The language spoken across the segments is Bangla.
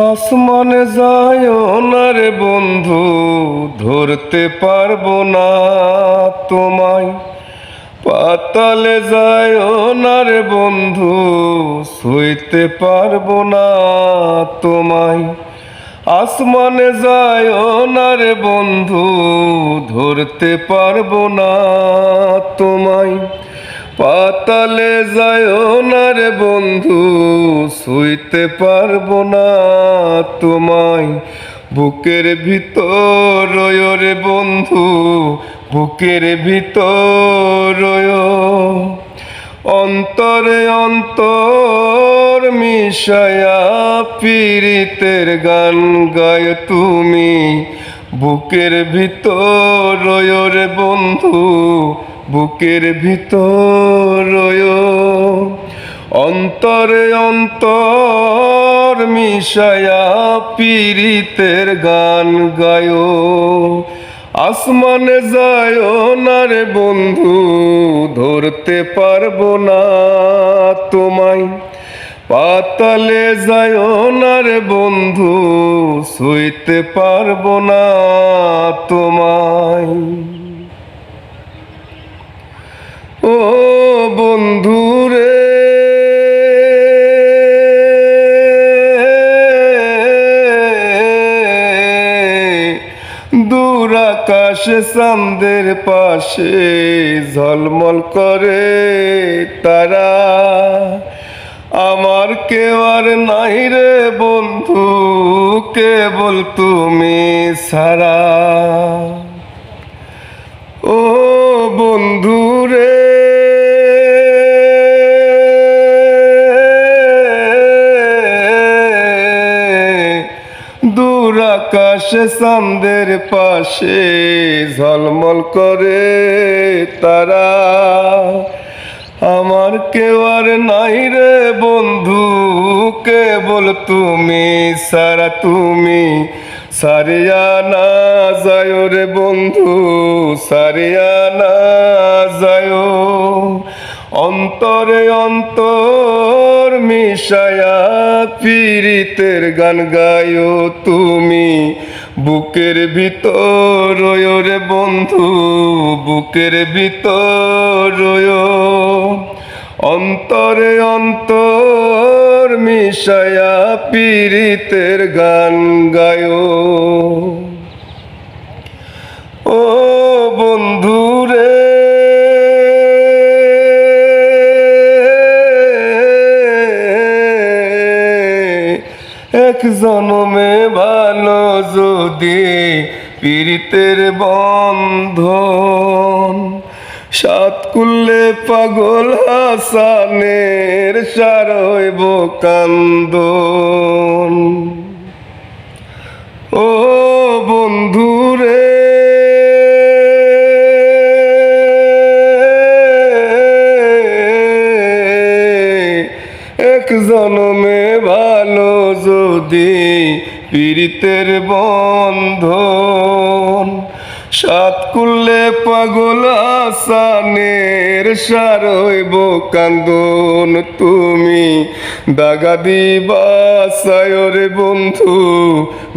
আসমানে যায় না রে বন্ধু, ধরতে পারব না তোমায়। পাতালে যায় না রে বন্ধু শুইতে পারব না তোমায়। আসমানে যায় না রে বন্ধু, ধরতে পারব না তোমায়। পাতালে যায় না রে বন্ধু, শুইতে পারব না তোমায়। বুকের ভিতর রে বন্ধু, বুকের ভিতর অন্তরে অন্তর মিশায়া পীড়িতের গান গায় তুমি। বুকের ভিতর রে বন্ধু বুকের ভিতর অন্তরে অন্তর মিশায়া পীড়িতের গান গায়। আসমানে যায় না রে বন্ধু, ধরতে পারব না তোমায়। পাতালে যায় না রে বন্ধু, সইতে পারব না তোমায়। আকাশে চাঁদের পাশে ঝলমল করে তারা। আমার কেউ আর নাই রে বন্ধু, কেবল তুমি সারা ও বন্ধু রে দূর আকাশে পাশে ঝলমল করে তারা। আমার কেউ আর নাই রে বন্ধু, কেবল তুমি সারা তুমি। সারিয়া না যায় রে বন্ধু সারিয়া না যায়। অন্তরে অন্তর মিশায়া পীড়িতের গান গায়ো তুমি। বুকের ভিতর রে বন্ধু, বুকের ভিতর অন্তরে অন্তর মিশায়া পীড়িতের গান গায়ো। এক জনমে ভালো যদি পীড়িতের বন্ধন। সাত কুল্লে পাগল হাসানের সারইব কান্দন। ও জনমে ভালো যদি পীড়িতের বন্ধন। সাত কুল্লে পাগল আসানের সারইব কান্দন। তুমি দাগা রে বন্ধু,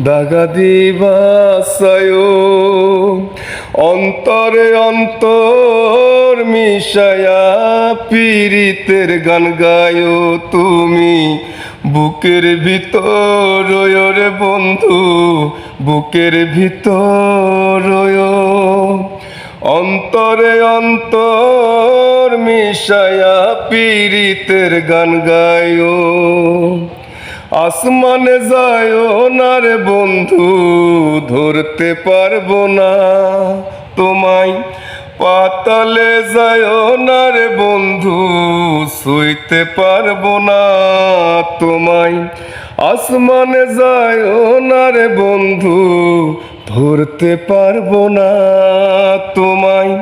দাগা দিবাসায় অন্তরে অন্তর মিশায়া পীড়িতের গান গায়ো তুমি। বুকের ভিতর রে বন্ধু, বুকের ভিতর অন্তরে অন্তর মিশায়া পীড়িতের গান গায়ো। আসমানে যায় না রে বন্ধু, ধরতে পারব না তোমায়। পাতালে যায় না রে বন্ধু শুইতে পারব না তোমায়। আসমানে যায় না রে বন্ধু, ধরতে পারব না তোমায়।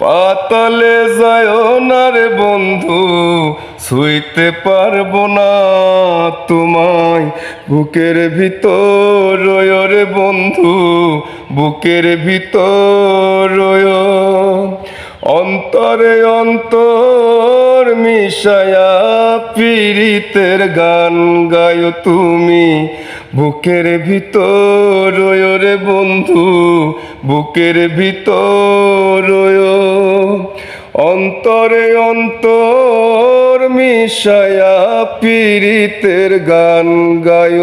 পাতালে যায় না রে বন্ধু শুইতে পারব না তোমায়। বুকের ভিতর রে বন্ধু, বুকের ভিতর অন্তরে অন্তর মিশায়া পীড়িতের গান গায় তুমি। বুকের ভিতর রে বন্ধু, বুকের ভিতর। অন্তরে অন্তর মিশায়া পীড়িতের গান গায়।